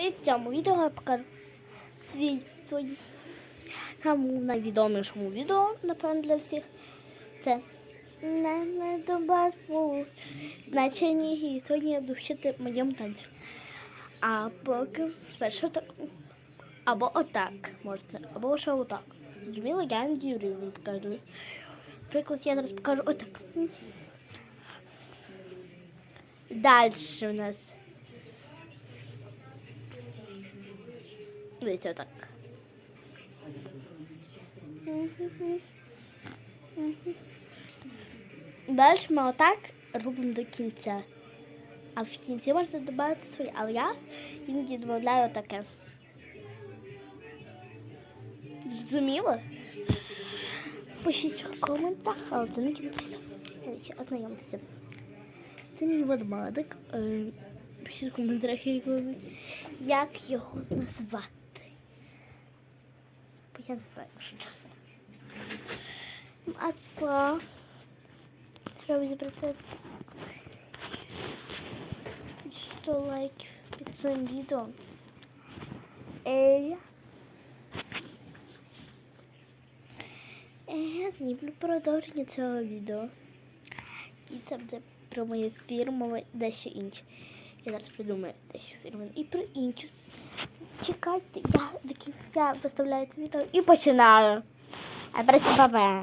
І в цьому відео я покажу свій свої самому найвідомішому відео, напевно, для всіх. Це не, не до вас значені і сьогодні я буду вчити моєму танцю. А поки спершу так. Або отак можна, або ще отак. Зрозуміло, я не дюрю покажу. Приклад я зараз покажу отак. Далі у нас. Дивіться отак. Далі ми отак робимо до кінця. А в кінці можна додати свої, але я іноді додаю таке. Зрозуміло? Пишіть в коментах, але це не кінці. Ознайомтеся. Це мій ведмедик. Е, Пишіть в коментарях, як його назвати. Бо я не знаю, якщо чесно. А це... Що ви запрацювати? Що лайк під цим відео. Е, Я знімлю продовження цього відео. І це буде про моє фірмове дещо інше. Я зараз придумаю дещо фірмове і про інше. Чекайте, я до кінця виставляю це відео і починаю. А бабе.